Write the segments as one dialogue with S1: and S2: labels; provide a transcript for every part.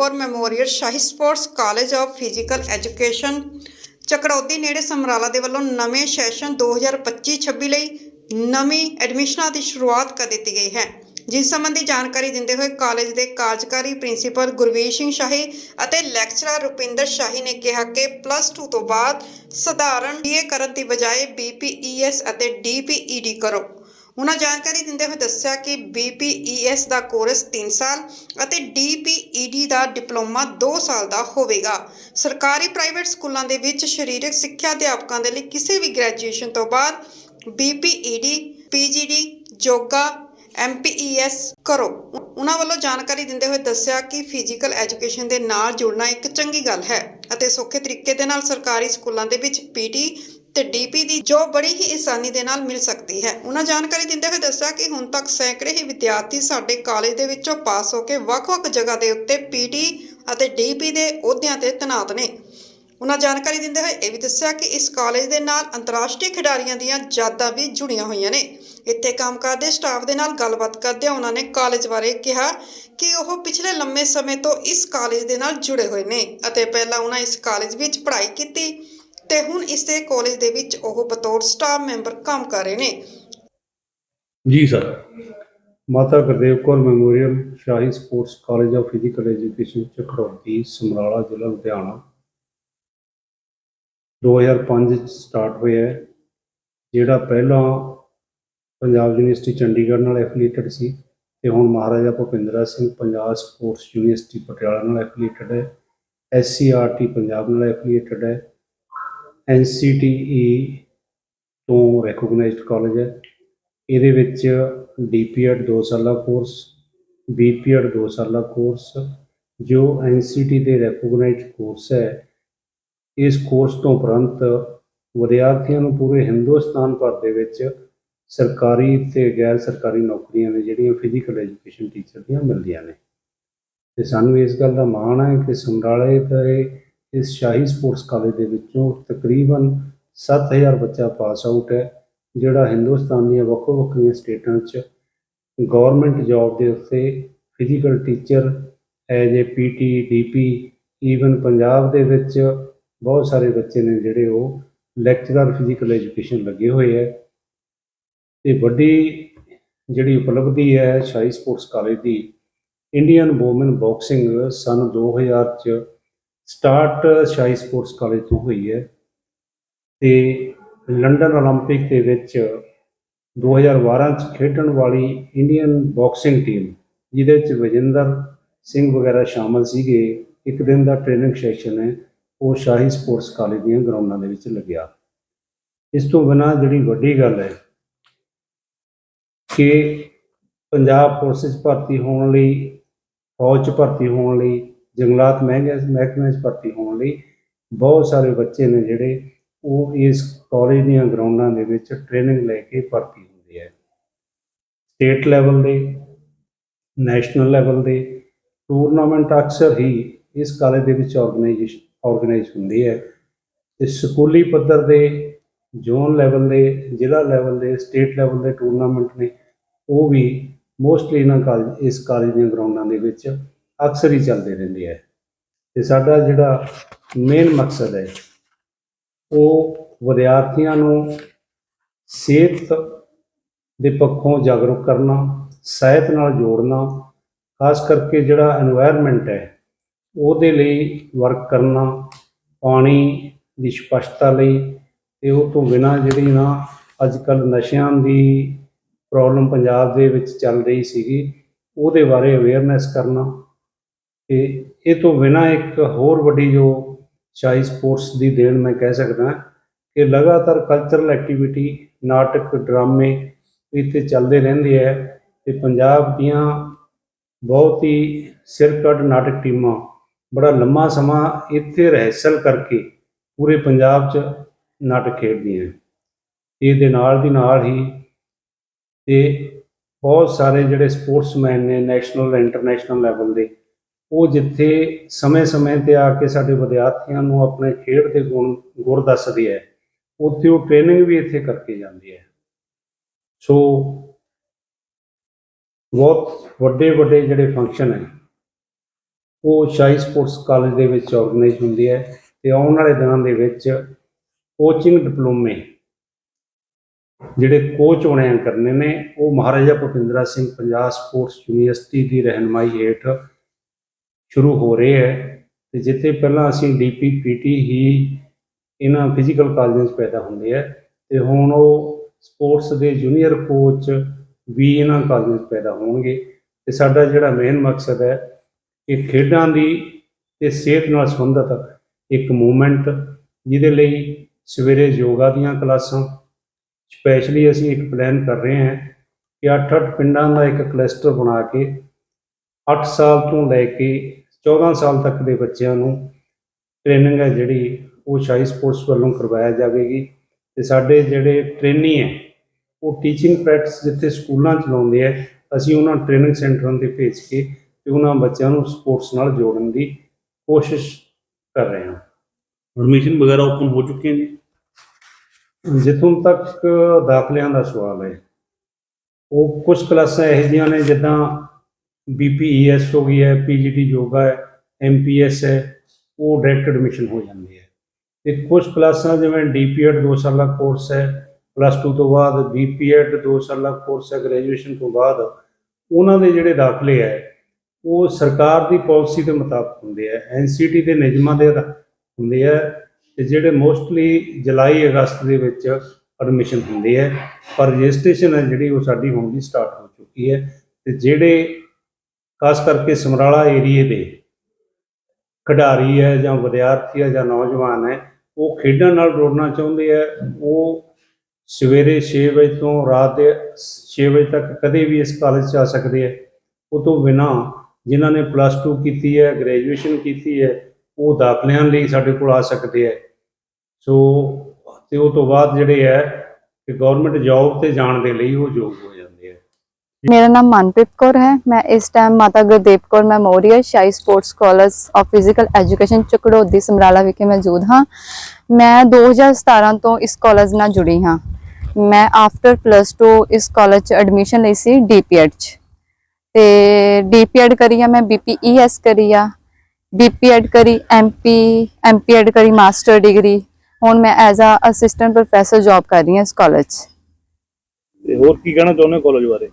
S1: Kaur memorial Shahi sports college of physical education Chakraudi ਨੇੜੇ ਸਮਰਾਲਾ ਦੇ ਵੱਲੋਂ ਨਵੇਂ ਸੈਸ਼ਨ 2025-26 ਲਈ ਨਵੀਂ ਐਡਮਿਸ਼ਨਾਂ ਦੀ ਸ਼ੁਰੂਆਤ ਕਰ ਦਿੱਤੀ ਗਈ ਹੈ। ਜਿਸ ਸੰਬੰਧੀ ਜਾਣਕਾਰੀ ਦਿੰਦੇ ਹੋਏ ਕਾਲਜ ਦੇ ਕਾਰਜਕਾਰੀ ਪ੍ਰਿੰਸੀਪਲ ਗੁਰਵੀਰ ਸਿੰਘ ਸ਼ਾਹੀ ਅਤੇ ਲੈਕਚਰਰ ਰੁਪਿੰਦਰ ਸ਼ਾਹੀ ਨੇ ਕਿਹਾ ਕਿ ਪਲੱਸ 2 ਤੋਂ ਬਾਅਦ ਸਧਾਰਨ ਬੀਏ ਕਰਨ ਦੀ ਬਜਾਏ ਬੀਪੀਈਐਸ ਅਤੇ ਡੀਪੀਈਡੀ ਕਰੋ। ਉਹਨਾਂ ਜਾਣਕਾਰੀ ਦਿੰਦੇ ਹੋਏ ਦੱਸਿਆ ਕਿ BPES ਦਾ ਕੋਰਸ 3 ਸਾਲ ਅਤੇ DPED ਦਾ ਡਿਪਲੋਮਾ 2 ਸਾਲ ਦਾ ਹੋਵੇਗਾ। ਸਰਕਾਰੀ ਪ੍ਰਾਈਵੇਟ ਸਕੂਲਾਂ ਦੇ ਵਿੱਚ ਸਰੀਰਕ ਸਿੱਖਿਆ ਅਧਿਆਪਕਾਂ ਦੇ ਲਈ ਕਿਸੇ ਵੀ ਗ੍ਰੈਜੂਏਸ਼ਨ ਤੋਂ ਬਾਅਦ BPED PGD ਯੋਗਾ MPES ਕਰੋ। ਉਹਨਾਂ ਵੱਲੋਂ ਜਾਣਕਾਰੀ ਦਿੰਦੇ ਹੋਏ ਦੱਸਿਆ ਕਿ ਫਿਜ਼ੀਕਲ ਐਜੂਕੇਸ਼ਨ ਦੇ ਨਾਲ ਜੁੜਨਾ ਇੱਕ ਚੰਗੀ ਗੱਲ ਹੈ ਅਤੇ ਸੌਖੇ ਤਰੀਕੇ ਦੇ ਨਾਲ ਸਰਕਾਰੀ ਸਕੂਲਾਂ ਦੇ ਵਿੱਚ ਪੀਟੀ ਤੇ ਡੀਪੀ ਦੀ ਜੋ ਬੜੀ ਹੀ ਆਸਾਨੀ ਦੇ ਨਾਲ ਮਿਲ ਸਕਦੀ ਹੈ। ਉਹਨਾਂ ਜਾਣਕਾਰੀ ਦਿੰਦੇ ਹੋਏ ਦੱਸਿਆ ਕਿ ਹੁਣ ਤੱਕ ਸੈਂਕੜੇ ਹੀ ਵਿਦਿਆਰਥੀ ਸਾਡੇ ਕਾਲਜ ਦੇ ਵਿੱਚੋਂ ਪਾਸ ਹੋ ਕੇ ਵੱਖ-ਵੱਖ ਜਗ੍ਹਾ ਦੇ ਉੱਤੇ ਪੀਟੀ ਅਤੇ ਡੀਪੀ ਦੇ ਅਹੁਦਿਆਂ ਤੇ ਤੈਨਾਤ ਨੇ। ਉਹਨਾਂ ਜਾਣਕਾਰੀ ਦਿੰਦੇ ਹੋਏ ਇਹ ਵੀ ਦੱਸਿਆ ਕਿ ਇਸ ਕਾਲਜ ਦੇ ਨਾਲ ਅੰਤਰਰਾਸ਼ਟਰੀ ਖਿਡਾਰੀਆਂ ਦੀਆਂ ਯਾਦਾਂ ਵੀ ਜੁੜੀਆਂ ਹੋਈਆਂ ਨੇ। ਇੱਥੇ ਕੰਮ ਕਰਦੇ ਸਟਾਫ ਦੇ ਨਾਲ ਗੱਲਬਾਤ ਕਰਦਿਆਂ ਉਹਨਾਂ ਨੇ ਕਾਲਜ ਬਾਰੇ ਕਿਹਾ ਕਿ ਉਹ ਪਿਛਲੇ ਲੰਮੇ ਸਮੇਂ ਤੋਂ ਇਸ ਕਾਲਜ ਦੇ ਨਾਲ ਜੁੜੇ ਹੋਏ ਨੇ ਅਤੇ ਪਹਿਲਾਂ ਉਹਨਾਂ ਇਸ ਕਾਲਜ ਵਿੱਚ ਪੜ੍ਹਾਈ ਕੀਤੀ ਤੇ ਹੁਣ ਇਸ ਦੇ ਕਾਲਜ ਦੇ ਵਿੱਚ ਉਹ ਬਤੌਰ ਸਟਾਫ ਮੈਂਬਰ ਕੰਮ ਕਰ ਰਹੇ ਨੇ।
S2: ਜੀ sir. Mata Gurdev Kaur memorial Shahi sports college of physical education Chakraudi Samrala ਜ਼ਿਲ੍ਹਾ ਲੁਧਿਆਣਾ। 2005 ਚ ਸਟਾਰਟ ਹੋਇਆ ਹੈ ਜਿਹੜਾ ਪਹਿਲਾਂ ਪੰਜਾਬ ਯੂਨੀਵਰਸਿਟੀ ਚੰਡੀਗੜ੍ਹ ਨਾਲ ਐਫੀਲੀਏਟਡ ਸੀ ਤੇ ਹੁਣ ਮਹਾਰਾਜਾ ਭੁਪਿੰਦਰਾ ਸਿੰਘ ਪੰਜਾਬ ਸਪੋਰਟਸ ਯੂਨੀਵਰਸਿਟੀ ਪਟਿਆਲਾ ਨਾਲ ਐਫੀਲੀਏਟਡ ਹੈ ਐਸਸੀਆਰਟੀ ਪੰਜਾਬ ਨਾਲ ਐਫੀਲੀਏਟਡ ਹੈ ਐਨਸੀਟੀਈ ਤੋਂ ਰੈਕੋਗਨਾਈਜ਼ਡ ਕਾਲਜ ਹੈ। ਇਹਦੇ ਵਿੱਚ ਡੀਪੀਐਡ 2 ਸਾਲਾ ਕੋਰਸ ਬੀਪੀਐਡ 2 ਸਾਲਾ ਕੋਰਸ ਜੋ ਐਨਸੀਟੀ ਦੇ ਰੈਕੋਗਨਾਈਜ਼ਡ ਕੋਰਸ ਹੈ। ਇਸ ਕੋਰਸ ਤੋਂ ਉਪਰੰਤ ਵਿਦਿਆਰਥੀਆਂ ਨੂੰ ਪੂਰੇ ਹਿੰਦੁਸਤਾਨ ਭਰ ਦੇ ਵਿੱਚ ਸਰਕਾਰੀ ਤੇ ਗੈਰ ਸਰਕਾਰੀ ਨੌਕਰੀਆਂ ਨੇ ਜਿਹੜੀਆਂ ਫਿਜ਼ੀਕਲ ਐਜੂਕੇਸ਼ਨ ਟੀਚਰ ਦੀਆਂ ਮਿਲਦੀਆਂ ਨੇ। ਤੇ ਸਾਨੂੰ ਇਸ ਗੱਲ ਦਾ ਮਾਣ ਹੈ ਕਿ ਸਮਰਾਲੇ ਦੇ ਇਸ ਸ਼ਾਹੀ ਸਪੋਰਟਸ ਕਾਲਜ ਦੇ ਵਿੱਚੋਂ ਤਕਰੀਬਨ 7000 ਬੱਚਾ ਪਾਸ ਆਊਟ ਹੈ, ਜਿਹੜਾ ਹਿੰਦੁਸਤਾਨ ਦੀਆਂ ਵੱਖੋ ਵੱਖਰੀਆਂ ਸਟੇਟਾਂ 'ਚ ਗਵਰਨਮੈਂਟ ਜੌਬ ਦੇ ਉੱਤੇ physical teacher as a PT DP even Punjab ਦੇ ਵਿੱਚ ਬਹੁਤ ਸਾਰੇ ਬੱਚੇ ਨੇ ਜਿਹੜੇ ਉਹ ਲੈਕਚਰਰ ਫਿਜ਼ੀਕਲ ਐਜੂਕੇਸ਼ਨ ਲੱਗੇ ਹੋਏ ਹੈ। ਤੇ ਵੱਡੀ ਜਿਹੜੀ ਉਪਲਬਧੀ ਹੈ ਸ਼ਾਹੀ ਸਪੋਰਟਸ ਕਾਲਜ ਦੀ ਇੰਡੀਅਨ ਵੂਮਨ ਬਾਕਸਿੰਗ ਸਨ 2000 ਚ ਸਟਾਰਟ ਸ਼ਾਹੀ ਸਪੋਰਟਸ ਕਾਲਜ ਤੋਂ ਹੋਈ ਹੈ ਤੇ ਲੰਡਨ 올림픽 ਦੇ ਵਿੱਚ 2012 ਚ ਖੇਡਣ ਵਾਲੀ ਇੰਡੀਅਨ ਬਾਕਸਿੰਗ ਟੀਮ ਜਿਹਦੇ ਚ ਵਿਜੇਂਦਰ ਸਿੰਘ ਵਗੈਰਾ ਸ਼ਾਮਲ ਸੀਗੇ ਇੱਕ ਦਿਨ ਦਾ ਟ੍ਰੇਨਿੰਗ ਸੈਸ਼ਨ ਹੈ ਉਹ ਸ਼ਾਹੀ ਸਪੋਰਟਸ ਕਾਲਜ ਦੀਆਂ ਗਰਾਊਂਡਾਂ ਦੇ ਵਿੱਚ ਲੱਗਿਆ ਇਸ ਤੋਂ ਬਿਨਾਂ ਜਿਹੜੀ ਵੱਡੀ ਗੱਲ ਹੈ ਕਿ ਪੰਜਾਬ ਪੁਲਿਸ 'ਚ ਭਰਤੀ ਹੋਣ ਲਈ ਫੌਜ 'ਚ ਭਰਤੀ ਹੋਣ ਲਈ ਜੰਗਲਾਤ ਮਹਿੰਗੇ ਮਹਿਕਮੇ 'ਚ ਭਰਤੀ ਹੋਣ ਲਈ ਬਹੁਤ ਸਾਰੇ ਬੱਚੇ ਨੇ ਜਿਹੜੇ ਉਹ ਇਸ ਕਾਲਜ ਦੀਆਂ ਗਰਾਊਂਡਾਂ ਦੇ ਵਿੱਚ ਟ੍ਰੇਨਿੰਗ ਲੈ ਕੇ ਭਰਤੀ ਹੁੰਦੇ ਹੈ ਸਟੇਟ ਲੈਵਲ ਦੇ ਨੈਸ਼ਨਲ ਲੈਵਲ ਦੇ ਟੂਰਨਾਮੈਂਟ ਅਕਸਰ ਹੀ ਇਸ ਕਾਲਜ ਦੇ ਵਿੱਚ ਆਰਗੇਨਾਈਜੇਸ਼ਨ ਆਰਗੇਨਾਈਜ਼ ਹੁੰਦੀ ਹੈ ਤੇ ਸਕੂਲੀ ਪੱਧਰ ਦੇ ਜ਼ੋਨ ਲੈਵਲ ਦੇ, ਜ਼ਿਲ੍ਹਾ ਲੈਵਲ ਦੇ ਸਟੇਟ ਲੈਵਲ ਦੇ ਟੂਰਨਾਮੈਂਟ ਨੇ, ਉਹ ਵੀ ਮੋਸਟਲੀ ਇਹਨਾਂ ਕਾਲਜ ਇਸ ਕਾਲਜ ਦੀਆਂ ਗਰਾਊਂਡਾਂ ਦੇ ਵਿੱਚ ਅਕਸਰ ਹੀ ਚੱਲਦੇ ਰਹਿੰਦੇ ਆ। ਤੇ ਸਾਡਾ ਜਿਹੜਾ ਮੇਨ ਮਕਸਦ ਹੈ, ਉਹ ਵਿਦਿਆਰਥੀਆਂ ਨੂੰ ਸਿਹਤ ਦੇ ਪੱਖੋਂ ਜਾਗਰੂਕ ਕਰਨਾ, ਸਿਹਤ ਨਾਲ ਜੋੜਨਾ, ਖਾਸ ਕਰਕੇ ਜਿਹੜਾ এনवायरमेंट ਹੈ, ਉਹਦੇ ਲਈ ਵਰਕ ਕਰਨਾ, ਪਾਣੀ ਦੀ ਸਪਸ਼ਟਤਾ ਲਈ, ਤੇ ਉਹ ਤੋਂ ਬਿਨਾ ਜਿਹੜੀ ਨਾ ਅੱਜ ਕੱਲ ਨਸ਼ਿਆਂ ਦੀ ਪ੍ਰੋਬਲਮ ਪੰਜਾਬ ਦੇ ਵਿੱਚ ਚੱਲ ਰਹੀ ਸੀਗੀ, ਉਹਦੇ ਬਾਰੇ ਅਵੇਅਰਨੈਸ ਕਰਨਾ ਤੇ ਇਹ ਤੋਂ ਬਿਨਾਂ ਇੱਕ ਹੋਰ ਵੱਡੀ ਜੋ ਸ਼ਾਹੀ ਸਪੋਰਟਸ ਦੀ ਦੇਣ ਮੈਂ ਕਹਿ ਸਕਦਾ ਕਿ ਲਗਾਤਾਰ ਕਲਚਰਲ ਐਕਟੀਵਿਟੀ ਨਾਟਕ, ਡਰਾਮੇ ਇੱਥੇ ਚੱਲਦੇ ਰਹਿੰਦੇ ਹੈ ਤੇ ਪੰਜਾਬ ਦੀਆਂ ਬਹੁਤ ਹੀ ਸਿਰਕੱਢ ਨਾਟਕ ਟੀਮਾਂ ਬੜਾ ਲੰਮਾ ਸਮਾਂ ਇੱਥੇ ਰਹਿਸਲ ਕਰਕੇ ਪੂਰੇ ਪੰਜਾਬ 'ਚ ਨਾਟਕ ਖੇਡਦੀਆਂ ਇਹਦੇ ਨਾਲ ਦੀ ਨਾਲ ਹੀ ਤੇ ਬਹੁਤ ਸਾਰੇ ਜਿਹੜੇ ਸਪੋਰਟਸਮੈਨ ਨੇ ਨੈਸ਼ਨਲ ਇੰਟਰਨੈਸ਼ਨਲ ਲੈਵਲ ਦੇ ਉਹ ਜਿੱਥੇ ਸਮੇਂ-ਸਮੇਂ ਤੇ ਆ ਕੇ ਸਾਡੇ ਵਿਦਿਆਰਥੀਆਂ ਨੂੰ ਆਪਣੇ ਖੇਡ ਦੇ ਗੁਣ ਗੁਰ ਦੱਸਦੇ ਹੈ, ਉੱਥੇ ਉਹ ਟ੍ਰੇਨਿੰਗ ਵੀ ਇੱਥੇ ਕਰਕੇ ਜਾਂਦੀ ਹੈ। ਸੋ ਬਹੁਤ ਵੱਡੇ ਵੱਡੇ ਜਿਹੜੇ ਫੰਕਸ਼ਨ ਹੈ, ਉਹ ਸ਼ਾਹੀ ਸਪੋਰਟਸ ਕਾਲਜ ਦੇ ਵਿੱਚ ਆਰਗੇਨਾਈਜ਼ ਹੁੰਦੀ ਹੈ ਤੇ ਆਉਣ ਵਾਲੇ ਦਿਨਾਂ ਦੇ ਵਿੱਚ ਕੋਚਿੰਗ ਡਿਪਲੋਮੇ ਜਿਹੜੇ ਕੋਚ ਹੋਣੇ ਕਰਨੇ ਨੇ, ਉਹ ਮਹਾਰਾਜਾ ਭੁਪਿੰਦਰਾ ਸਿੰਘ ਪੰਜਾਬ ਸਪੋਰਟਸ ਯੂਨੀਵਰਸਿਟੀ ਦੀ ਰਹਿਨਮਾਈ ਹੇਠ ਸ਼ੁਰੂ ਹੋ ਰਹੇ ਹੈ ਤੇ ਜਿੱਥੇ ਪਹਿਲਾਂ ਅਸੀਂ ਡੀਪੀ, ਪੀਟੀ ਹੀ ਇਹਨਾਂ ਫਿਜ਼ੀਕਲ ਕਾਲਜਾਂ 'ਚ ਪੈਦਾ ਹੁੰਦੇ ਆ ਤੇ ਹੁਣ ਉਹ ਸਪੋਰਟਸ ਦੇ ਜੂਨੀਅਰ ਕੋਚ ਵੀ ਇਹਨਾਂ ਕਾਲਜਾਂ 'ਚ ਪੈਦਾ ਹੋਣਗੇ ਤੇ ਸਾਡਾ ਜਿਹੜਾ ਮੇਨ ਮਕਸਦ ਹੈ ਕਿ ਖੇਡਾਂ ਦੀ ਤੇ ਸਿਹਤ ਨਾਲ ਸੰਬੰਧਿਤ ਇੱਕ ਮੂਵਮੈਂਟ ਜਿਹਦੇ ਲਈ ਸਵੇਰੇ ਯੋਗਾ ਦੀਆਂ ਕਲਾਸਾਂ ਸਪੈਸ਼ਲੀ ਅਸੀਂ ਇੱਕ ਪਲਾਨ ਕਰ ਰਹੇ ਹਾਂ ਕਿ 8-8 ਪਿੰਡਾਂ ਦਾ ਇੱਕ ਕਲਸਟਰ ਬਣਾ ਕੇ 8 ਸਾਲ ਤੋਂ ਲੈ ਕੇ 14 ਸਾਲ ਤੱਕ ਦੇ ਬੱਚਿਆਂ ਨੂੰ ਟ੍ਰੇਨਿੰਗ ਹੈ ਜਿਹੜੀ ਉਹ ਸ਼ਾਹੀ ਸਪੋਰਟਸ ਵੱਲੋਂ ਕਰਵਾਇਆ ਜਾਵੇਗੀ। ਤੇ ਸਾਡੇ ਜਿਹੜੇ ਟ੍ਰੇਨੀ ਹੈ ਉਹ ਟੀਚਿੰਗ ਪ੍ਰੈਕਟਿਸ ਜਿੱਥੇ ਸਕੂਲਾਂ ਚ ਲਾਉਂਦੇ ਆ ਅਸੀਂ ਉਹਨਾਂ ਟ੍ਰੇਨਿੰਗ ਸੈਂਟਰਾਂ ਤੇ ਭੇਜ ਕੇ ਤੇ ਉਹਨਾਂ ਬੱਚਿਆਂ ਨੂੰ ਸਪੋਰਟਸ ਨਾਲ ਜੋੜਨ ਦੀ ਕੋਸ਼ਿਸ਼ ਕਰ ਰਹੇ ਹਾਂ।
S3: ਐਡਮਿਸ਼ਨ ਵਗੈਰਾ ਓਪਨ ਹੋ ਚੁੱਕੇ ਹਨ ਜੀ
S2: ਜਿੱਥੋਂ ਤੱਕ ਦਾਖਲਿਆਂ ਦਾ ਸਵਾਲ ਹੈ ਉਹ ਕੁਝ ਕਲਾਸਾਂ ਇਹੋ ਜਿਹੀਆਂ ਨੇ ਜਿੱਦਾਂ ਬੀਪੀਈਐਸ ਹੋ ਗਈ ਹੈ ਪੀਜੀਟੀ ਯੋਗਾ ਹੈ ਐਮਪੀਐਸ ਹੈ, ਉਹ ਡਾਇਰੈਕਟ ਐਡਮਿਸ਼ਨ ਹੋ ਜਾਂਦੀ ਹੈ। ਤੇ ਕੁਝ ਕਲਾਸਾਂ ਜਿਵੇਂ ਡੀਪੀਐਡ 2 ਸਾਲਾ ਕੋਰਸ ਹੈ ਪਲੱਸ 2 ਤੋਂ ਬਾਅਦ ਬੀਪੀਐਡ 2 ਸਾਲਾ ਕੋਰਸ ਹੈ ਗ੍ਰੈਜੂਏਸ਼ਨ ਤੋਂ ਬਾਅਦ ਉਹਨਾਂ ਦੇ ਜਿਹੜੇ ਦਾਖਲੇ ਹੈ, ਉਹ ਸਰਕਾਰ ਦੀ ਪਾਲਿਸੀ ਦੇ ਮੁਤਾਬਕ ਹੁੰਦੇ ਆ ਐਨਸੀਟੀ ਦੇ ਨਿਯਮਾਂ ਦੇ ਹੁੰਦੇ ਆ ਤੇ ਜਿਹੜੇ ਮੋਸਟਲੀ ਜੁਲਾਈ ਅਗਸਤ ਦੇ ਵਿੱਚ ਐਡਮਿਸ਼ਨ ਹੁੰਦੀ ਹੈ, ਪਰ ਰਜਿਸਟ੍ਰੇਸ਼ਨ ਹੈ ਜਿਹੜੀ ਉਹ ਸਾਡੀ ਹੁਣ ਦੀ ਸਟਾਰਟ ਹੋ ਚੁੱਕੀ ਹੈ ਤੇ ਜਿਹੜੇ ਖਾਸ ਕਰਕੇ ਸਮਰਾਲਾ ਏਰੀਏ ਦੇ ਖਿਡਾਰੀ ਹੈ ਜਾਂ ਵਿਦਿਆਰਥੀ ਹੈ ਜਾਂ ਨੌਜਵਾਨ ਹੈ, ਉਹ ਖੇਡਾਂ ਨਾਲ ਜੁੜਨਾ ਚਾਹੁੰਦੇ ਆ ਉਹ ਸਵੇਰੇ 6 ਵਜੇ ਤੋਂ ਰਾਤ ਦੇ 6 ਵਜੇ ਤੱਕ ਕਦੇ ਵੀ ਇਸ ਕਾਲਜ 'ਚ ਆ ਸਕਦੇ ਆ ਉਹ ਤੋਂ ਬਿਨਾ ਜਿਨ੍ਹਾਂ ਨੇ ਪਲੱਸ 2 ਕੀਤੀ ਹੈ ਗ੍ਰੈਜੂਏਸ਼ਨ ਕੀਤੀ ਹੈ, ਉਹ ਦਾਖਲਿਆਂ ਲਈ ਸਾਡੇ ਕੋਲ ਆ ਸਕਦੇ ਹੈ। ਸੋ, ਤੇ ਉਹ ਤੋਂ ਬਾਅਦ ਜਿਹੜੇ ਹੈ ਕਿ ਗਵਰਨਮੈਂਟ ਜੌਬ ਤੇ ਜਾਣ ਦੇ ਲਈ ਉਹ ਯੋਗ ਹੋ ਜਾਂਦੇ ਆ
S4: ਮੇਰਾ ਨਾਮ ਮਨਪ੍ਰੀਤ ਕੌਰ ਹੈ। ਮੈਂ ਇਸ time Mata Gurdev Kaur memorial Shahi sports college of physical education Chakraudi Samrala ਵਿਖੇ ਮੌਜੂਦ ਹਾਂ। ਮੈਂ 2017 ਤੋਂ ਇਸ ਕਾਲਜ ਨਾਲ ਜੁੜੀ ਹਾਂ। ਮੈਂ ਆਫਟਰ ਪਲੱਸ 2 ਇਸ ਕਾਲਜ 'ਚ ਐਡਮਿਸ਼ਨ ਲਈ ਸੀ ਡੀਪੀਐਡ 'ਚ। ਤੇ ਡੀਪੀਐਡ ਕਰੀ ਆ, ਮੈਂ ਬੀਪੀਈਐਸ ਕਰੀ ਆ। ਬੀਪੀਐਡ ਕਰੀ ਐਮਪੀ ਐਮਪੀਐਡ ਕਰੀ ਮਾਸਟਰ ਡਿਗਰੀ ਹੁਣ ਮੈਂ as uh assistant professor job ਕਰ ਰਹੀ ਹਾਂ ਇਸ ਕਾਲਜ 'ਚ।
S3: ਤੇ ਹੋਰ ਕੀ ਕਹਿਣਾ ਚਾਹੁੰਦੇ ਹੋ ਕਾਲਜ ਬਾਰੇ?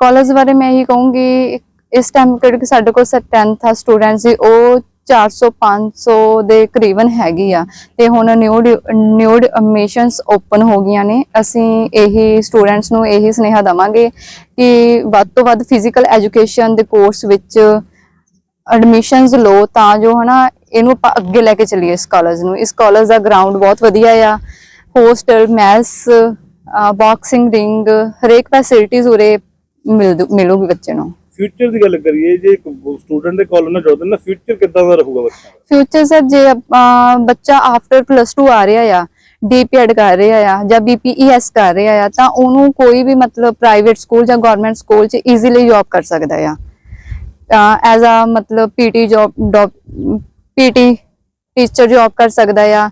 S4: ਕਾਲਜ ਬਾਰੇ ਮੈਂ ਇਹੀ ਕਹੂੰਗੀ, ਇਸ ਟਾਈਮ ਕਿਉਂਕਿ ਸਾਡੇ ਕੋਲ 10th ਆ ਸਟੂਡੈਂਟਸ ਸੀ ਉਹ 400 500 ਦੇ ਕਰੀਬਨ ਹੈਗੀ ਆ। ਤੇ ਹੁਣ ਨਿਊ ਨਿਊ ਐਡਮਿਸ਼ਨਸ ਓਪਨ ਹੋ ਗਈਆਂ ਨੇ। ਅਸੀਂ ਇਹੀ ਸਟੂਡੈਂਟਸ ਨੂੰ ਇਹੀ ਸੁਨੇਹਾ ਦਵਾਂਗੇ ਕਿ ਵੱਧ ਤੋਂ ਵੱਧ ਫਿਜ਼ੀਕਲ ਐਜੂਕੇਸ਼ਨ ਦੇ ਕੋਰਸ ਵਿੱਚ ਐਡਮਿਸ਼ਨਸ ਲਓ ਤਾਂ ਜੋ ਹਨਾ, ਇਹਨੂੰ ਆਪਾਂ ਅੱਗੇ ਲੈ ਕੇ ਚੱਲੀਏ ਇਸ ਕਾਲਜ ਨੂੰ। ਇਸ ਕਾਲਜ ਦਾ ਗਰਾਊਂਡ ਬਹੁਤ ਵਧੀਆ ਆ। ਹੋਸਟਲ ਮੈਸ ਬਾਕਸਿੰਗ ਰਿੰਗ ਹਰੇਕ ਫੈਸਿਲਿਟੀਜ਼ ਉਰੇ ਮਿਲ ਮਿਲੂਗੀ ਬੱਚੇ ਨੂੰ।
S3: ਫਿਊਚਰ ਦੀ ਗੱਲ ਕਰੀਏ ਜੇ ਇੱਕ ਸਟੂਡੈਂਟ ਦੇ ਕਾਲਜ ਨਾਲ ਜੁੜਦੇ ਨਾ ਫਿਊਚਰ ਕਿੱਦਾਂ ਦਾ ਰਹੂਗਾ ਬੱਚਾ? ਦਾ?
S4: ਫਿਊਚਰ ਸਰ ਜੇ ਆਪਾਂ ਬੱਚਾ ਆਫਟਰ ਪਲੱਸ 2 ਆ ਰਿਹਾ ਆ ਡੀਪੀਐਡ ਕਰ ਰਿਹਾ ਆ ਜਾਂ ਬੀਪੀਈਐਸ ਕਰ ਰਿਹਾ ਆ ਤਾਂ ਉਹਨੂੰ ਕੋਈ ਵੀ ਮਤਲਬ ਪ੍ਰਾਈਵੇਟ ਸਕੂਲ ਜਾਂ ਗਵਰਨਮੈਂਟ ਸਕੂਲ 'ਚ ਈਜ਼ੀਲੀ ਜੌਬ ਕਰ ਸਕਦਾ ਆ। ਐਜ਼ ਅ ਮਤਲਬ PT job PT teacher job ਕਰ ਸਕਦਾ ਆ।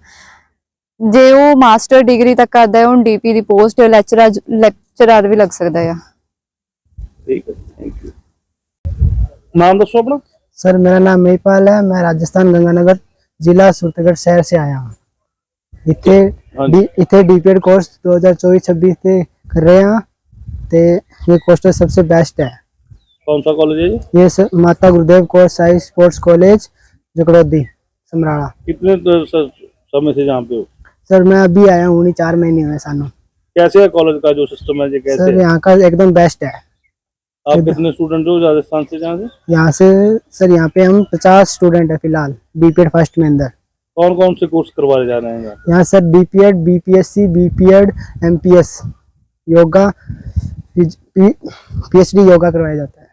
S4: ਜੇ ਉਹ ਮਾਸਟਰ ਡਿਗਰੀ ਤੱਕ ਕਰਦਾ ਹੈ ਉਹਨੂੰ ਡੀਪੀ ਦੀ ਪੋਸਟ ਲੈਕਚਰਰ ਲੈਕਚਰਰ ਵੀ ਲੱਗ ਸਕਦਾ ਆ।
S3: ਠੀਕ ਹੈ ਥੈਂਕ ਯੂ ਨਾਮ ਦੱਸੋ ਆਪਣਾ
S5: सर मेरा नाम महीपाल है मैं राजस्थान गंगानगर जिला सूरतगढ़ शहर से आया हूँ इथे
S3: हाँ
S5: डी इथे डीपीएड कोर्स 2024-26 से कर रहे हैं ते ये कोर्स तो सबसे बेस्ट है
S3: कौन सा कॉलेज है ये
S5: ये स- माता गुरुदेव कोर्स साई स्पोर्ट्स कॉलेज जगड़ोदी समराड़ा
S3: कितने द- स- समय से जहाँ पे हो
S5: सर मैं अभी आया हूँ नहीं चार महीने हुए सानू
S3: कैसे है कॉलेज का जो सिस्टम है ये कैसे
S5: सर
S3: है?
S5: यहाँ का एकदम बेस्ट है
S3: आप कितने स्टूडेंट हो राजस्थान से जहाँ से?
S5: यहाँ से सर यहाँ पे हम 50 स्टूडेंट है फ़िलहाल बीपीएड फ़र्स्ट में अंदर।
S3: कौन कौन से कोर्स करवाए जा रहे हैं यहाँ?
S5: Sir BPEd BPSC BPEd MPS yoga PhD yoga करवाया जाता है।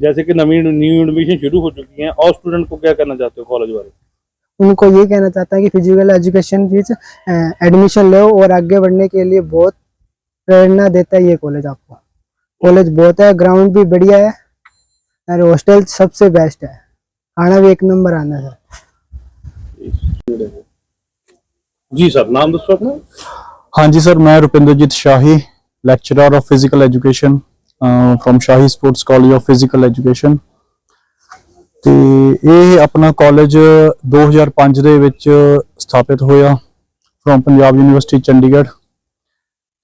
S3: जैसे कि नवीन न्यू एडमिशन शुरू हो चुकी है और स्टूडेंट को क्या करना चाहते हो कॉलेज वाले?
S5: उनको ये कहना चाहता है कि फ़िज़िकल एजुकेशन की एडमिशन लो और आगे बढ़ने के लिए बहुत प्रेरणा देता है ये कॉलेज आपको। कॉलेज बहुत है ग्राउंड भी बढ़िया है और हॉस्टल सबसे बेस्ट है खाना भी एक नंबर आना है
S3: जी सर नाम दसो अपना
S6: ਹਾਂਜੀ ਸਰ ਮੈਂ Rupinderjit Shahi lecturer of physical education from Shahi sports college of physical education ਤੇ ਇਹ ਆਪਣਾ ਕਾਲਜ 2005 ਦੇ ਵਿੱਚ ਸਥਾਪਿਤ ਹੋਇਆ ਫਰੋਮ ਪੰਜਾਬ ਯੂਨੀਵਰਸਿਟੀ ਚੰਡੀਗੜ੍ਹ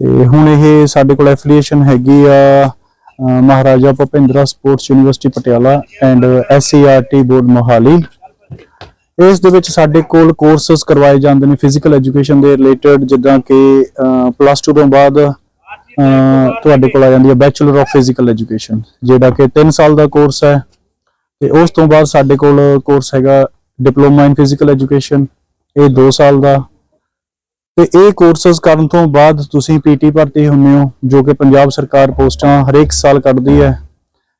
S6: ਤੇ ਹੁਣ ਇਹ ਸਾਡੇ ਕੋਲ ਐਫੀਲੀਏਸ਼ਨ ਹੈਗੀ ਆ Maharaja Bhupindra sports university Patiala and SCRT board Mohali. ਇਸ ਦੇ ਵਿੱਚ ਸਾਡੇ ਕੋਲ ਕੋਰਸਸ ਕਰਵਾਏ ਜਾਂਦੇ ਨੇ ਫਿਜ਼ੀਕਲ ਐਜੂਕੇਸ਼ਨ ਦੇ ਰਿਲੇਟਡ ਜਿੱਦਾਂ ਕਿ ਪਲੱਸ 2 ਤੋਂ ਬਾਅਦ ਤੁਹਾਡੇ ਕੋਲ ਆ ਜਾਂਦੀ ਹੈ ਬੈਚਲਰ ਆਫ ਫਿਜ਼ੀਕਲ ਐਜੂਕੇਸ਼ਨ ਜਿਹੜਾ ਕਿ 3 ਸਾਲ ਦਾ ਕੋਰਸ ਹੈ। ਤੇ ਉਸ ਤੋਂ ਬਾਅਦ ਸਾਡੇ ਕੋਲ ਕੋਰਸ ਹੈਗਾ ਡਿਪਲੋਮਾ ਇਨ ਫਿਜ਼ੀਕਲ ਐਜੂਕੇਸ਼ਨ ਇਹ 2 ਸਾਲ ਦਾ। ਤੇ ਇਹ ਕੋਰਸਸ ਕਰਨ ਤੋਂ ਬਾਅਦ ਤੁਸੀਂ ਪੀਟੀ ਭਰਤੀ ਹੁੰਦੇ ਹੋ, ਜੋ ਕਿ ਪੰਜਾਬ ਸਰਕਾਰ ਪੋਸਟਾਂ ਹਰੇਕ ਸਾਲ ਕੱਢਦੀ ਹੈ।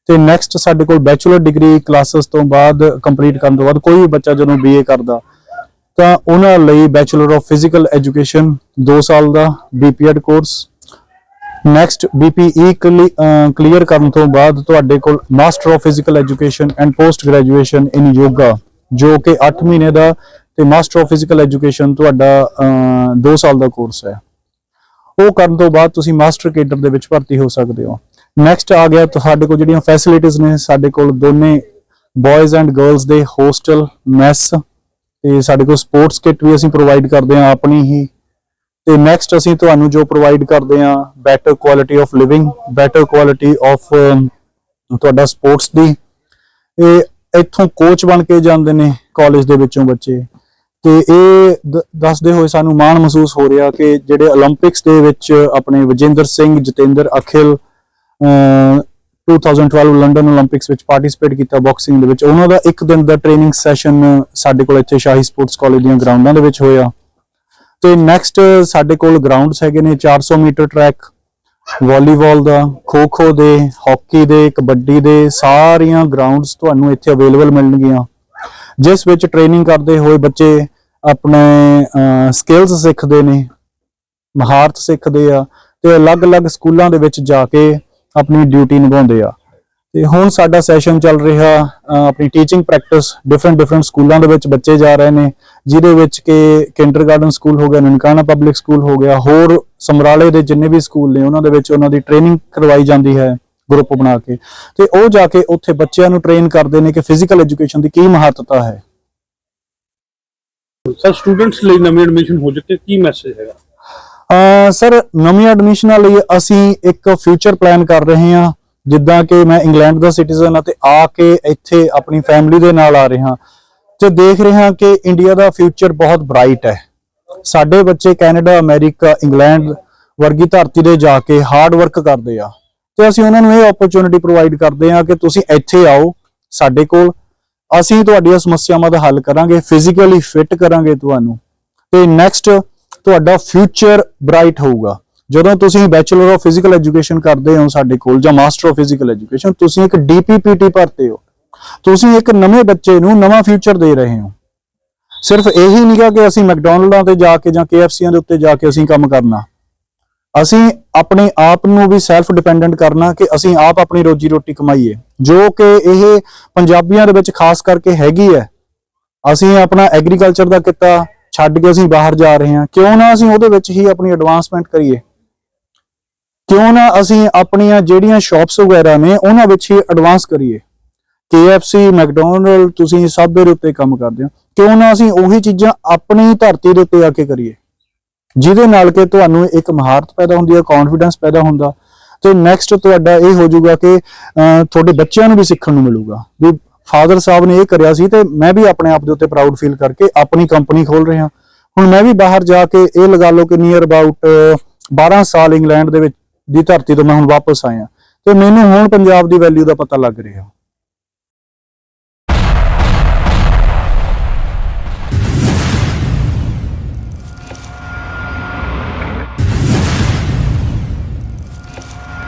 S6: ਤੇ ਨੈਕਸਟ ਸਾਡੇ ਕੋਲ ਬੈਚਲਰ ਡਿਗਰੀ ਕਲਾਸਸ ਤੋਂ ਬਾਅਦ ਕੰਪਲੀਟ ਕਰਨ ਤੋਂ ਬਾਅਦ ਕੋਈ ਵੀ ਬੱਚਾ ਜਦੋਂ ਬੀਏ ਕਰਦਾ, ਤਾਂ ਉਹਨਾਂ ਲਈ ਬੈਚਲਰ ਆਫ ਫਿਜ਼ੀਕਲ ਐਜੂਕੇਸ਼ਨ 2 ਸਾਲ ਦਾ BPEd course next BPE clear ਕਰਨ ਤੋਂ ਬਾਅਦ ਤੁਹਾਡੇ ਕੋਲ master of physical education and post graduation in yoga ਜੋ ਕਿ 8 ਮਹੀਨੇ ਦਾ ਤੇ ਮਾਸਟਰ ਆਫ ਫਿਜ਼ੀਕਲ ਐਜੂਕੇਸ਼ਨ ਤੁਹਾਡਾ 2 ਸਾਲ ਦਾ ਕੋਰਸ ਹੈ। ਉਹ ਕਰਨ ਤੋਂ ਬਾਅਦ ਤੁਸੀਂ ਮਾਸਟਰ ਕੇਡਰ ਦੇ ਵਿੱਚ ਭਰਤੀ ਹੋ ਸਕਦੇ ਹੋ। ਨੈਕਸਟ ਆ ਗਿਆ ਤੁਹਾਡੇ ਕੋਲ ਜਿਹੜੀਆਂ ਫੈਸਿਲਿਟੀਆਂ ਨੇ, ਸਾਡੇ ਕੋਲ ਦੋਨੇ ਬॉयਜ਼ ਐਂਡ ਗਰਲਸ ਦੇ ਹੋਸਟਲ ਮੈਸ ਤੇ ਸਾਡੇ ਕੋਲ ਸਪੋਰਟਸ ਕਿੱਟ ਵੀ ਅਸੀਂ ਪ੍ਰੋਵਾਈਡ ਕਰਦੇ ਹਾਂ ਆਪਣੀ ਹੀ। ਤੇ ਨੈਕਸਟ ਅਸੀਂ ਤੁਹਾਨੂੰ ਜੋ ਪ੍ਰੋਵਾਈਡ ਕਰਦੇ ਹਾਂ better quality of living better quality of ਤੁਹਾਡਾ ਸਪੋਰਟਸ ਦੀ। ਇਹ ਇੱਥੋਂ ਕੋਚ ਬਣ ਕੇ ਜਾਂਦੇ ਨੇ ਕਾਲਜ ਦੇ ਵਿੱਚੋਂ ਬੱਚੇ। ਤੇ ਇਹ ਦੱਸਦੇ ਹੋਏ ਸਾਨੂੰ ਮਾਣ ਮਹਿਸੂਸ ਹੋ ਰਿਹਾ ਕਿ ਜਿਹੜੇ 올림픽ਸ ਦੇ ਵਿੱਚ ਆਪਣੇ ਵਿਜੇਂਦਰ ਸਿੰਘ, ਜਤਿੰਦਰ ਅਖਿਲ 2012 ਲੰਡਨ 올림픽ਸ ਵਿੱਚ ਪਾਰਟਿਸਿਪੇਟ ਕੀਤਾ ਬਾਕਸਿੰਗ ਦੇ ਵਿੱਚ, ਉਹਨਾਂ ਦਾ ਇੱਕ ਦਿਨ ਦਾ ਟ੍ਰੇਨਿੰਗ ਸੈਸ਼ਨ ਸਾਡੇ ਕੋਲ ਇੱਥੇ ਸ਼ਾਹੀ ਸਪੋਰਟਸ ਕਾਲਜ ਦੀਆਂ ਗਰਾਊਂਡਾਂ ਦੇ ਵਿੱਚ ਹੋਇਆ। ਤੇ ਨੈਕਸਟ ਸਾਡੇ ਕੋਲ ਗਰਾਊਂਡਸ ਹੈਗੇ ਨੇ 400 ਮੀਟਰ ਟਰੈਕ ਵਾਲੀਬਾਲ ਦਾ ਖੋ ਖੋ ਦੇ ਹਾਕੀ ਦੇ, ਕਬੱਡੀ ਦੇ, ਸਾਰੀਆਂ ਗਰਾਊਂਡਸ ਤੁਹਾਨੂੰ ਇੱਥੇ ਅਵੇਲੇਬਲ ਮਿਲਣਗੀਆਂ। ਜਿਸ ਵਿੱਚ ਟ੍ਰੇਨਿੰਗ ਕਰਦੇ ਹੋਏ ਬੱਚੇ ਆਪਣੇ ਸਕਿੱਲਸ ਸਿੱਖਦੇ ਨੇ, ਮਹਾਰਤ ਸਿੱਖਦੇ ਆ, ਤੇ ਅਲੱਗ-ਅਲੱਗ ਸਕੂਲਾਂ ਦੇ ਵਿੱਚ ਜਾ ਕੇ ਆਪਣੀ ਡਿਊਟੀ ਨਿਭਾਉਂਦੇ ਆ। ਤੇ ਹੁਣ ਸਾਡਾ ਸੈਸ਼ਨ ਚੱਲ ਰਿਹਾ ਆਪਣੀ ਟੀਚਿੰਗ ਪ੍ਰੈਕਟਿਸ ਡਿਫਰੈਂਟ ਡਿਫਰੈਂਟ ਸਕੂਲਾਂ ਦੇ ਵਿੱਚ ਬੱਚੇ ਜਾ ਰਹੇ ਨੇ, ਜਿਹਦੇ ਵਿੱਚ ਕਿ ਕਿੰਡਰਗਾਰਟਨ ਸਕੂਲ ਹੋ ਗਿਆ, ਨਨਕਾਣਾ ਪਬਲਿਕ ਸਕੂਲ ਹੋ ਗਿਆ, ਹੋਰ ਸਮਰਾਲੇ ਦੇ ਜਿੰਨੇ ਵੀ ਸਕੂਲ ਨੇ, ਉਹਨਾਂ ਦੇ ਵਿੱਚ ਉਹਨਾਂ ਦੀ ਟ੍ਰੇਨਿੰਗ ਕਰਵਾਈ ਜਾਂਦੀ ਹੈ ਗਰੁੱਪ ਬਣਾ ਕੇ। ਤੇ ਉਹ ਜਾ ਕੇ ਉੱਥੇ ਬੱਚਿਆਂ ਨੂੰ ਟ੍ਰੇਨ ਕਰਦੇ ਨੇ ਕਿ ਫਿਜ਼ੀਕਲ ਐਜੂਕੇਸ਼ਨ ਦੀ ਕੀ ਮਹੱਤਤਾ ਹੈ।
S3: ਸਰ ਸਟੂਡੈਂਟਸ ਲਈ ਨਵੀਂ ਐਡਮਿਸ਼ਨ ਹੋ ਚੁੱਕੇ ਕੀ ਮੈਸੇਜ ਹੈਗਾ?
S6: ਸਰ, ਨਵੀਂ ਐਡਮਿਸ਼ਨਾਂ ਲਈ ਅਸੀਂ ਇੱਕ ਫਿਊਚਰ ਪਲਾਨ ਕਰ ਰਹੇ ਹਾਂ, ਜਿੱਦਾਂ ਕਿ ਮੈਂ ਇੰਗਲੈਂਡ ਦਾ ਸਿਟੀਜ਼ਨ ਅਤੇ ਆ ਕੇ ਇੱਥੇ ਆਪਣੀ ਫੈਮਿਲੀ ਦੇ ਨਾਲ ਆ ਰਿਹਾ ਤੇ ਦੇਖ ਰਿਹਾ ਕਿ ਇੰਡੀਆ ਦਾ ਫਿਊਚਰ ਬਹੁਤ ਬ੍ਰਾਈਟ ਹੈ। ਸਾਡੇ ਬੱਚੇ ਕੈਨੇਡਾ, ਅਮਰੀਕਾ, ਇੰਗਲੈਂਡ ਵਰਗੀ ਧਰਤੀ ਦੇ ਜਾ ਕੇ ਹਾਰਡ ਵਰਕ ਕਰਦੇ ਆ ਤੇ ਅਸੀਂ ਉਹਨਾਂ ਨੂੰ ਇਹ ਓਪਰਚੁਨਿਟੀ ਪ੍ਰੋਵਾਈਡ ਕਰਦੇ ਆ ਕਿ ਤੁਸੀਂ ਇੱਥੇ ਆਓ ਸਾਡੇ ਕੋਲ ਅਸੀਂ ਤੁਹਾਡੀਆਂ ਸਮੱਸਿਆਵਾਂ ਦਾ ਹੱਲ ਕਰਾਂਗੇ ਫਿਜ਼ੀਕਲੀ ਫਿਟ ਕਰਾਂਗੇ ਤੁਹਾਨੂੰ। ਤੇ ਨੈਕਸਟ ਤੁਹਾਡਾ ਫਿਊਚਰ ਬ੍ਰਾਈਟ ਹੋਊਗਾ। ਜਦੋਂ ਤੁਸੀਂ ਬੈਚਲਰ ਆਫ ਫਿਜ਼ੀਕਲ ਐਜੂਕੇਸ਼ਨ ਕਰਦੇ ਹੋ ਸਾਡੇ ਕੋਲ ਜਾਂ ਮਾਸਟਰ ਆਫ ਫਿਜ਼ੀਕਲ ਐਜੂਕੇਸ਼ਨ ਤੁਸੀਂ ਇੱਕ ਡੀਪੀਪੀਟੀ ਭਰਤੇ ਹੋ। ਤੁਸੀਂ ਇੱਕ ਨਵੇਂ ਬੱਚੇ ਨੂੰ ਨਵਾਂ ਫਿਊਚਰ ਦੇ ਰਹੇ ਹੋ। ਸਿਰਫ ਇਹੀ ਨਹੀਂਗਾ ਕਿ ਅਸੀਂ ਮੈਕਡੋਨਲਡਾਂ ਤੇ ਜਾ ਕੇ ਜਾਂ KFCਆਂ ਦੇ ਉੱਤੇ ਜਾ ਕੇ ਅਸੀਂ ਕੰਮ ਕਰਨਾ। ਅਸੀਂ ਆਪਣੇ ਆਪ ਨੂੰ ਵੀ ਸੈਲਫ ਡਿਪੈਂਡੈਂਟ ਕਰਨਾ ਕਿ ਅਸੀਂ ਆਪ ਆਪਣੀ ਰੋਜੀ ਰੋਟੀ ਕਮਾਈਏ, ਜੋ ਕਿ ਇਹ ਪੰਜਾਬੀਆਂ ਦੇ ਵਿੱਚ ਖਾਸ ਕਰਕੇ ਹੈਗੀ ਹੈ। ਅਸੀਂ ਆਪਣਾ ਐਗਰੀਕਲਚਰ ਦਾ ਕਿੱਤਾ ਛੱਡ ਕੇ ਅਸੀਂ ਬਾਹਰ ਜਾ ਰਹੇ ਹਾਂ। ਕਿਉਂ ਨਾ ਅਸੀਂ ਉਹਦੇ ਵਿੱਚ ਹੀ ਆਪਣੀ ਐਡਵਾਂਸਮੈਂਟ ਕਰੀਏ? ਕਿਉਂ ਨਾ ਅਸੀਂ ਆਪਣੀਆਂ ਜਿਹੜੀਆਂ ਸ਼ਾਪਸ ਵਗੈਰਾ ਨੇ, ਉਹਨਾਂ ਵਿੱਚ ਹੀ ਐਡਵਾਂਸ ਕਰੀਏ? KFC ਮੈਕਡੋਨਲਡ ਤੁਸੀਂ ਸਭ ਦੇ ਉੱਤੇ ਕੰਮ ਕਰਦੇ ਹੋ। ਕਿਉਂ ਨਾ ਅਸੀਂ ਉਹੀ ਚੀਜ਼ਾਂ ਆਪਣੀ ਧਰਤੀ ਦੇ ਉੱਤੇ ਆ ਕੇ ਕਰੀਏ? ਜਿਹਦੇ ਨਾਲ ਕਿ ਤੁਹਾਨੂੰ ਇੱਕ ਮਹਾਰਤ ਪੈਦਾ ਹੁੰਦੀ ਹੈ ਕੌਨਫੀਡੈਂਸ ਪੈਦਾ ਹੁੰਦਾ। ਤੇ ਨੈਕਸਟ ਤੁਹਾਡਾ ਇਹ ਹੋ ਜਾਊਗਾ ਕਿ ਤੁਹਾਡੇ ਬੱਚਿਆਂ ਨੂੰ ਵੀ ਸਿੱਖਣ ਨੂੰ ਮਿਲੂਗਾ। ਵੀ ਫਾਦਰ ਸਾਹਿਬ ਨੇ ਇਹ ਕਰਿਆ ਸੀ ਤੇ ਮੈਂ ਵੀ ਆਪਣੇ ਆਪ ਦੇ ਉੱਤੇ ਪ੍ਰਾਊਡ ਫੀਲ ਕਰਕੇ ਆਪਣੀ ਕੰਪਨੀ ਖੋਲ ਰਿਹਾ ਹੁਣ ਮੈਂ ਵੀ ਬਾਹਰ ਜਾ ਕੇ ਇਹ ਲਗਾ ਲਓ ਕਿ ਨੀਅਰ ਅਬਾਊਟ 12 ਸਾਲ ਇੰਗਲੈਂਡ ਦੇ ਵਿੱਚ ਦੀ ਧਰਤੀ ਤੋਂ ਮੈਂ ਹੁਣ ਵਾਪਸ ਆਇਆ। ਤੇ ਮੈਨੂੰ ਹੁਣ ਪੰਜਾਬ ਦੀ ਵੈਲਿਊ ਦਾ ਪਤਾ ਲੱਗ ਰਿਹਾ।